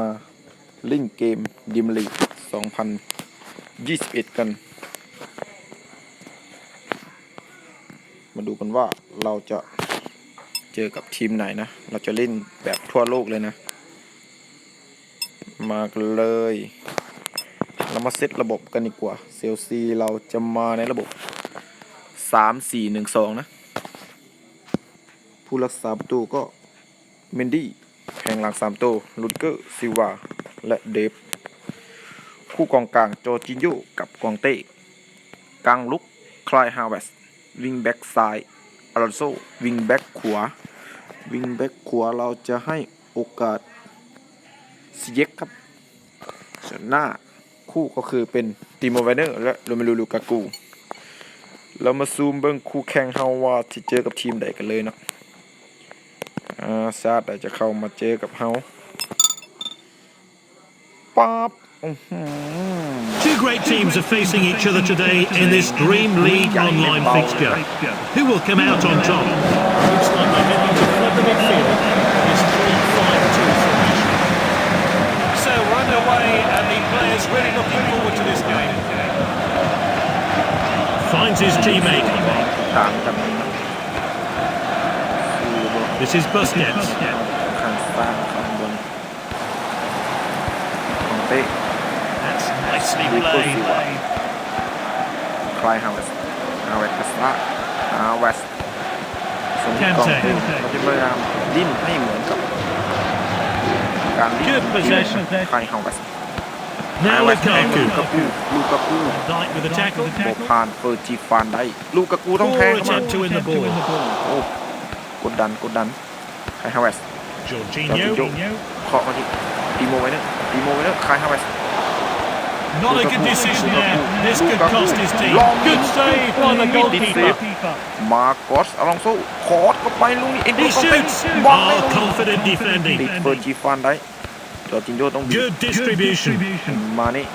มาเล่นเกมดิมลี2021 กัน มาดูกันว่าเราจะเจอกับทีมไหนนะ เราจะเล่นแบบทั่วโลกเลยนะ มากเลย เรามาเซตระบบกันดีกว่า เซลซีเราจะมาในระบบ 3 4 1 2 นะ ผู้รักษาประตูก็เมนดี้ แผงหลัง3ตัวลุดเกอร์ซิวาและเดฟ คู่กองกลางโจจินโยกับกองเต้กลางลุกคลายฮาวเวสวิงแบ็กซ้ายอลอนโซวิงแบ็กขวา วิงแบ็กขวาเราจะให้โอกาสซีเย็กครับส่วนหน้าคู่ก็คือเป็นติโมไวเนอร์และโรเมลูลูกากู เรามาซูมเบิ้งคู่แข่งเฮาว่าที่เจอกับทีมใดกันเลยเนาะ อาซาดอาจจะเข้ามาเจอกับเฮาปั๊บอื้อหือ Two great teams are facing each other today in this Dream League online fixture. Who will come out on top? Looks like they're heading to clever midfield. This 3-5-2 formation. So we're underway and the players really looking forward to this game. Finds his teammate. This is Busquets. ข้างซ้ายข้างบนของเต้ That's nicely ลิเกอร์ซิวาคลายฮาวเวสฮาวเวสกัสลาฮาวเวสสมกองเต้เขาจะพยายามดิ้นให้เหมือนกับ การดิ้น Good possession. คลายฮาวเวส Now ลูกา Lukaku. กูลูกากู Dyke with a tackle. โบพานเฟอร์จีฟานได้ ลูกากูต้องแท Poor งเข้ามา attempt to win the ball. โอ้ กดดันกดดันคลายฮาวเวส Jorginho. Jorginho. เคาะมาที่ตีโมไว้เนอะตีโมไว้เนอะคลายฮาวเวส Not a good decision there. This could cost his team. Long Good save by the goalkeeper. มาโกอสอลองโซคอร์ดเข้าไปลูกนี้เอ็น He ดูเต้น shoots. บอลไม่ Oh, ลง confident ติด defending. เฟอร์จีฟานได้จอร์จินโยต้องบีบ Good distribution. มานี่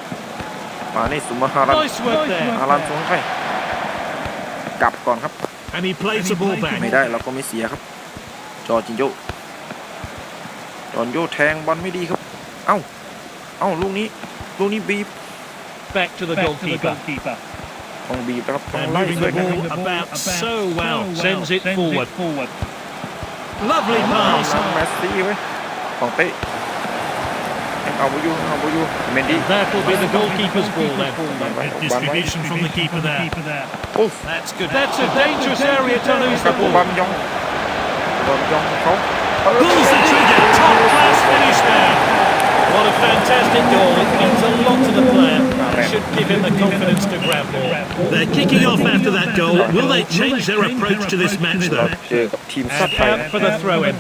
มานี่สุมาฮารัน Nice work there. ฮารันส่งให้ใครกลับก่อนครับ And he plays the ball ไม่ back. ได้เราก็ไม่เสียครับ จอร์จินโยจอร์จินโยแทงบอลไม่ดีครับ เอ้า เอ้าลูกนี้ลูกนี้บีบ Back to the goalkeeper. ต้องบีบนะครับต้อง And ไล่ moving ช่วย the กัน ball about so well. Sends it forward. Lovely pass. แมสซี่ไว้ของเต้เอาไปอ How were you? How you? Mendy. That will be the goalkeeper's ball then. Distribution from the keeper there. Oof. That's good. That's a dangerous area to lose the ball. Pulls the trigger. Top class finish there. What a fantastic goal. It means a lot to the player. It should give him the confidence to grab more. They're kicking off after that goal. Will they change their approach to this match though? And for the throw-in.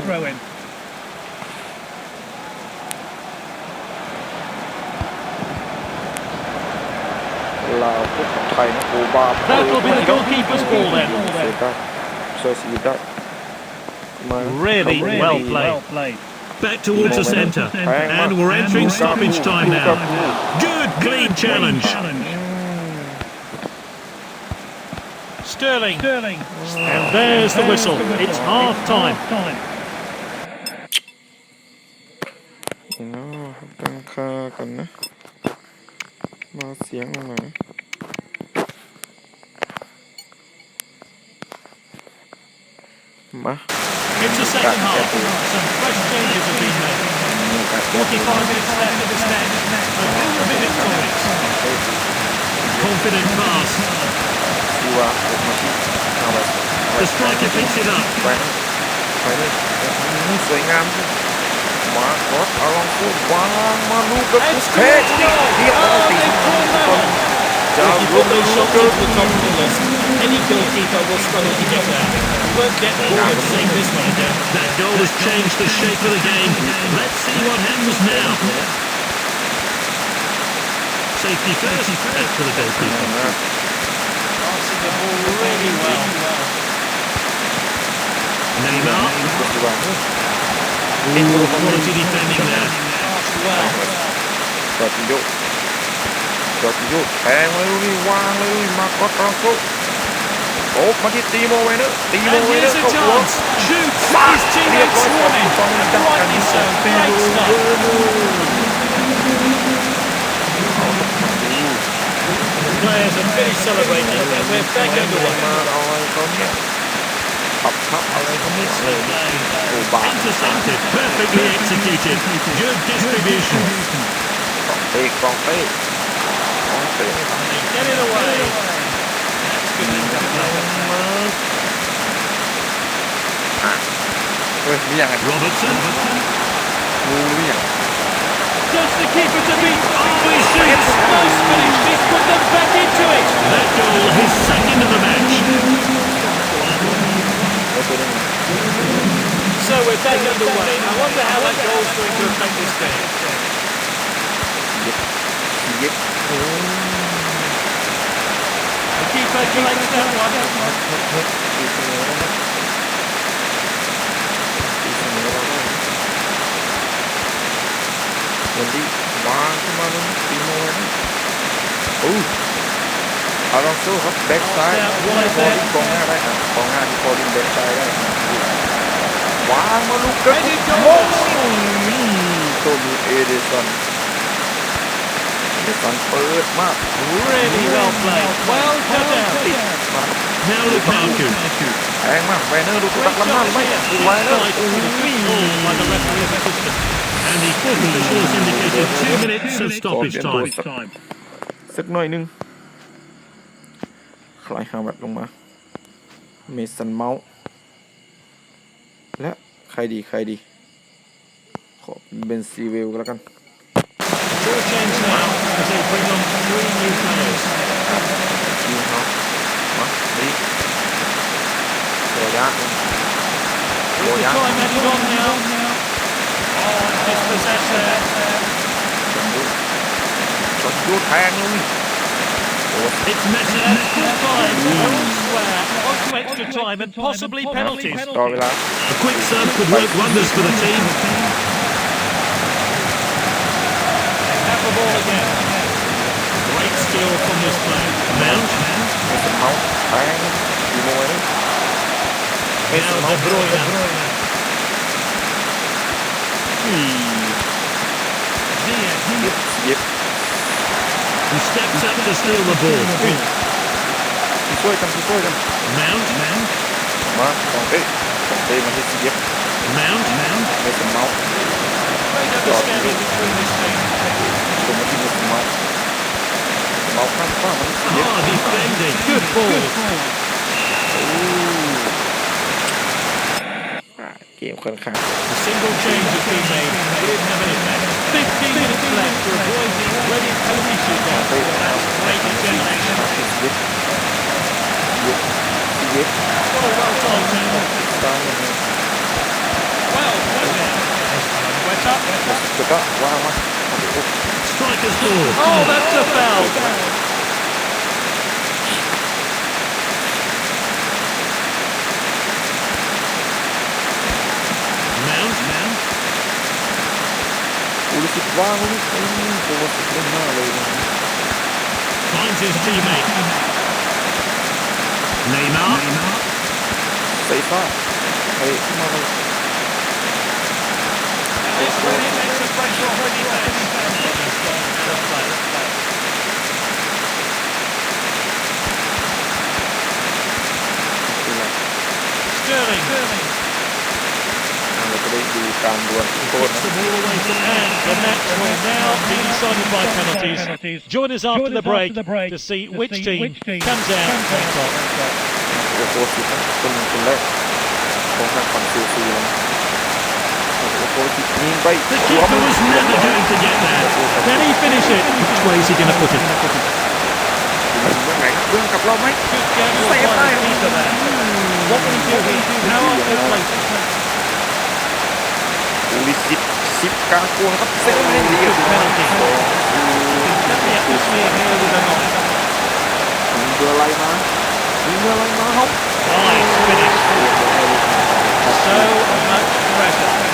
ลาวพวกกับไทยนะโอบา That will be the goalkeeper's ball then. เสียได้ช่วยชีวิตได้มา Really เข้าไป well ดี played. Back towards the centre. And we're entering stoppage time now. Good clean challenge. Sterling. And there's the whistle. It's half time. เนาะตั้งค่ากันนะ มาเสียงลงหน่อย นะมา It's the second half. Some fresh changes have been made. มีการแก้ตัว 45 minutes left of this match. A few minutes for it. Confident pass. ที่ว่าออกมาที่เอาไว้ The striker picks it up. ไปนะไปเลยอืมสวยงามที่มาคอสเอาลองพูดวางมาลูกกับ And เทค scored! เรียบร้อย Oh, ตี they've pulled ทุก that คน if you put those shots into the top of the list. Any goalkeeper will struggle to get there. You won't get more at seeing this one again. That goal has changed the shape of the game. Let's see what happens now. Safety first for the goalkeeper. Passing the ball really well. Neymar. It will quality defending there. Passed well. ดอกยุกแทงเลยนี่วางเลยมาก็ตองซุกโอ้มาที่ตีโมไว้เนอะตีโมไว้เนอะก็หัวฟาดเรียบร้อยต้องจับกันตีลูลูลูเอาลูกมาตี Players are finished celebrating, but we're back underway. มาเอาอะไรเขาเนี่ยปับทับอะไรเขาเนี่ยเลยโอ้บ้า Intercepted, perfectly executed. Good distribution. ต้องเตะต้องเตะ Get it away. That's good. Robertson. Does the keeper to beat? Oh, he shoots. most finish. He's put them back into it. That goal, his second of the match. So we're back underway. I wonder how that goal's going to affect this game. Yep. Yep. วนะตีเสมอเราได้เวนดี้วางขึ้นมาเลยตีโมเลยโอ้อารอนโซ่ครับแบ็กซ้ายพอลิงกองหน้าได้นะกองหน้าที่พอลิงแบ็กซ้ายได้วางมาลูกเกิดโอ้ยตัวมีเอเดสัน เอเดสันเปิดมาก Really well played. Well cut out. มา Now Lukaku. แพงมากแวนเนอร์ดูตักล้ำหน้าหรือไม่แวนเนอร์ Offside for a free ball by the referee assistant. And the fourth official has indicated two minutes of stoppage time. สักหน่อยหนึงคลายฮาร์บัตลงมา เมสันเมาส์และใครดีใครดี ขอเบนซีเวลก็แล้วกัน Short change now bring on three new players. Two and a half. One, three. There we are. With time added on now. Oh, there. Good. It's Messer, full five, elsewhere, onto extra time and possibly penalties. A quick serve could work wonders for the team. the ball again. Great steal from this player. Mount. Mount. Mount. Mount. Mount. Mount. Mount. Mount. Mount. Mount. De Mount. Mount. Yep. He steps up to steal the ball. Before him, before him. Mount. Mount. Mount. Hey. Hey, mount, mount. yep. Mount. Mount. mount. Mount. Great Mount, between Mount, mount ตรงมาที่เมสันเมาส์เมาส์ข้ามฟ้ามันเย็บ Ah, defending. Good ball. อ่าเกมค่อนข้าง A single change has been made. It didn't have an effect. 15 minutes left to avoid the dreaded penalty shootout. เต้ That's great determination. มาที่เย็บเย็บเย็บ Oh, well done, Taylor. ตามอย่างนี้ Well, well done. Wet up. แล้วก็วางมาโอ้โห strikers. Oh, that's a foul. Mount, Mount. Finds his teammate. Neymar. Neymar. Neymar. Neymar. This really makes a on. Sterling. Sterling. And I believe the fan were important. The ball away from hand. The match will now be decided by penalties. Join us after, the, break to see, which, team comes out on top. โอ้โหสิครับคนหนึ่งคนแรกของทางฝั่งซิลซีนะโอ้โหสิยิงไป The keeper was never going to get that. Can he finish it? Which way is he going to put it? เรื่องไหนเรื่องกับเราไหม Good gamble by the keeper there. What will he do here? How will he place it? อุลิสิตสิบกลางกวงครับเซฟเล่นดี Good penalty. Set the atmosphere here with a knock. ยิงเบอร์อะไรมายิงเบอร์อะไรมาครับ Nice finish. So much pressure.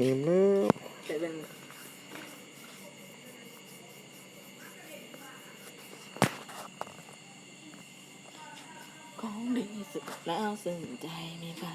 เกมแล้วแต่เป็นของดีสุดแล้วสนใจไหมคะ